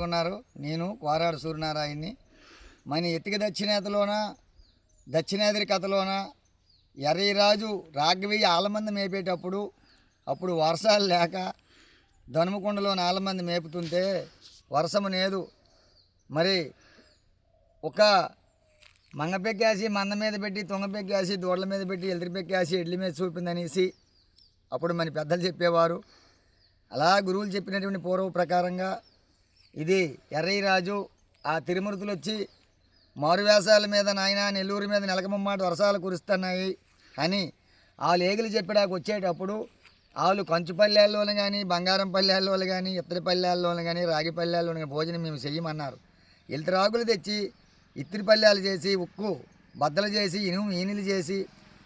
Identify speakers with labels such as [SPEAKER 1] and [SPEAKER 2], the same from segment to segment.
[SPEAKER 1] ఉన్నారు. నేను కోరాడు సూర్యనారాయణని మన ఎత్తిక దక్షిణేతలోన దక్షిణాదిరి కథలోన ఎర్రరాజు రాఘవి ఆలమంది మేపేటప్పుడు అప్పుడు వర్షాలు లేక ధనుమకొండలో ఆలమంది మేపుతుంటే వర్షము లేదు. మరి ఒక మంగపెక్కేసి మంద మీద పెట్టి తుంగపెక్కేసి దూడల మీద పెట్టి ఎల్దిరి పెక్కేసి ఎడ్ల మీద చూపిందనేసి అప్పుడు మన పెద్దలు చెప్పేవారు. అలా గురువులు చెప్పినటువంటి పూర్వ ప్రకారంగా ఇది ఎర్రయ్యరాజు. ఆ తిరుమూర్తులు వచ్చి మారువేషాల మీద నాయన నెల్లూరు మీద నెలకమ్మాట వర్షాలు కురుస్తున్నాయి అని వాళ్ళు ఏగులు చెప్పడానికి వచ్చేటప్పుడు వాళ్ళు కంచు పల్లెల్లోనే కానీ బంగారం పల్లెల్లోనే కానీ ఇత్తడి పల్లెల్లోనే కానీ రాగి పల్లెల్లోనే కానీ భోజనం మేము చెయ్యమన్నారు. ఇల్తరాగులు తెచ్చి ఇత్తిరి పల్లెలు చేసి ఉక్కు బద్దలు చేసి ఇనుము ఈనెలు చేసి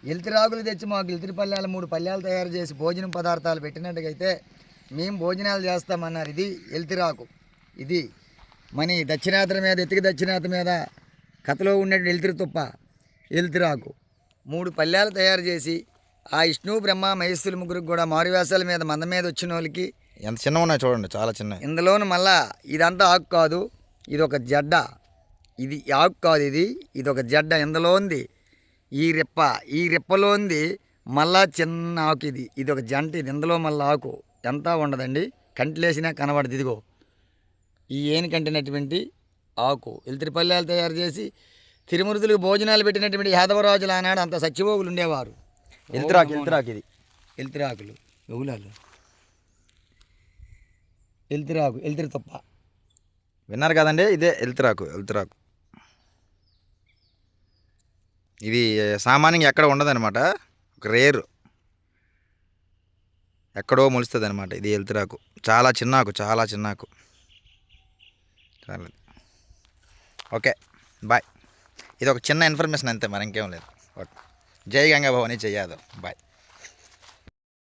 [SPEAKER 1] ఇల్తిరాగులు తెచ్చి మాకు ఇల్తిరి పల్లెలు మూడు పల్లెలు తయారు చేసి భోజనం పదార్థాలు పెట్టినట్టుగైతే మేము భోజనాలు చేస్తామన్నారు. ఇది ఎల్తిరాకు ఇది మన ఈ దక్షిణాత్ర మీద ఎత్తికి దక్షిణాత్ర మీద కథలో ఉన్నటువంటి ఎల్తిరి తుప్ప ఎల్తిరాకు మూడు పల్లెలు తయారు చేసి ఆ విష్ణు బ్రహ్మ మహేశ్వరులు ముగ్గురికి కూడా మారువేషాల మీద మంద మీద వచ్చిన వాళ్ళకి
[SPEAKER 2] ఎంత చిన్నగా ఉన్నాయి చూడండి చాలా చిన్నవి.
[SPEAKER 1] ఇందులోను మళ్ళా ఇదంతా ఆకు కాదు ఇది ఒక జడ్డ. ఇది ఆకు కాదు ఇది ఇది ఒక జడ్డ. ఇందులో ఉంది ఈ రెప్ప ఈ రెప్పలో ఉంది మళ్ళా చిన్న ఆకు ఇది. ఇది ఒక జంట ఇది ఇందులో మళ్ళీ ఆకు. ఎంత ఉండదండి? కంటిలేసినా కనబడదు ఇదిగో. ఈ ఏని కంటినటువంటి ఆకు. ఇల్తిరి పల్లెలు తయారు చేసి తిరుమరుతులకు భోజనాలు పెట్టినటువంటి యాదవరాజులు ఆనాడు అంత సత్యభోగులు ఉండేవారు.
[SPEAKER 2] ఎల్తిరాకు ఎల్తిరాకు ఇది.
[SPEAKER 1] ఎల్తిరాకులు. ఎవలాలు ఎల్తిరాకు ఎల్తిరి తప్ప
[SPEAKER 2] విన్నారు కదండి? ఇదే ఎల్తిరాకు ఎల్తిరాకు. ఇది సామాన్యంగా ఎక్కడ ఉండదన్నమాట. ఒక రేరు. ఎక్కడో మొలుస్తుంది అనమాట ఇది ఎల్తిరాకు. చాలా చిన్నాకు చాలా చిన్నాకు. చాలా ఓకే బాయ్. ఇది ఒక చిన్న ఇన్ఫర్మేషన్ అంతే మరి ఇంకేం లేదు. ఓకే. జై గంగా భవాని జయాదవ్ బాయ్.